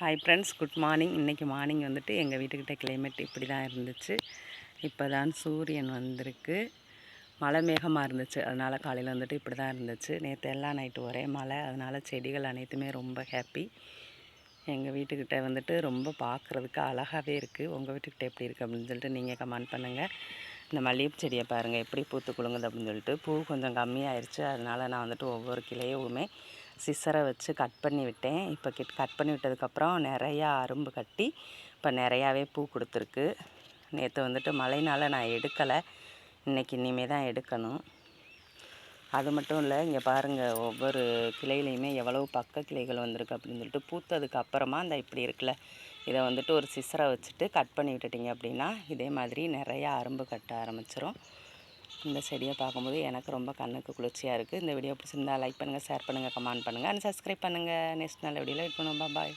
Hi friends good morning இன்றைக்கி morning வந்துட்டு எங்கள் வீட்டுக்கிட்ட கிளைமேட் இப்படி தான் இருந்துச்சு. இப்போ தான் சூரியன் வந்திருக்கு. மழை மேகமாக இருந்துச்சு. அதனால் காலையில் வந்துட்டு இப்படி தான் இருந்துச்சு. நேற்று எல்லாம் நைட்டு ஒரே மழை. அதனால் செடிகள் அனைத்துமே ரொம்ப ஹாப்பி எங்கள் வீட்டுக்கிட்ட வந்துட்டு ரொம்ப பார்க்குறதுக்கு அழகாகவே இருக்குது உங்கள் வீட்டுக்கிட்ட எப்படி இருக்குது அப்படின்னு சொல்லிட்டு நீங்கள் கமெண்ட் பண்ணுங்கள் இந்த மல்லிகைப்பூ செடியை பாருங்கள் எப்படி பூத்து குலுங்குது அப்படின்னு சொல்லிட்டு பூ கொஞ்சம் கம்மியாயிருச்சு. அதனால் நான் வந்துட்டு ஒவ்வொரு கிளையுமே சிசரை வச்சு கட் பண்ணி விட்டேன். இப்போ கிட் கட் பண்ணி விட்டதுக்கப்புறம் நிறையா அரும்பு கட்டி இப்போ நிறையாவே பூ கொடுத்துருக்கு. நேற்று வந்துட்டு மழைனால் நான் எடுக்கலை. இன்றைக்கி இனிமே தான் எடுக்கணும். அது மட்டும் இல்லை இங்கே பாருங்கள் ஒவ்வொரு கிளையிலையுமே எவ்வளவு பக்க கிளைகள் வந்திருக்கு அப்படின்னு சொல்லிட்டு பூத்ததுக்கு அப்புறமா அந்த இப்படி இருக்குல்ல இதை வந்துட்டு ஒரு சிசரை வச்சுட்டு கட் பண்ணி விட்டுட்டிங்க அப்படின்னா இதே மாதிரி நிறையா அரும்பு கட்ட ஆரம்பிச்சிரும். இந்த செடியை பார்க்கும்போது எனக்கு ரொம்ப கண்ணுக்கு குளிர்ச்சியாக இருக்குது இந்த வீடியோ பிடிச்சிருந்தா லைக் பண்ணுங்கள் ஷேர் பண்ணுங்கள் கமெண்ட் பண்ணுங்கள் அண்ட் சப்ஸ்கிரைப் பண்ணுங்கள் நெக்ஸ்ட் நல்ல வீடியோவில் வெயிட் பண்ணுவோம். பாய்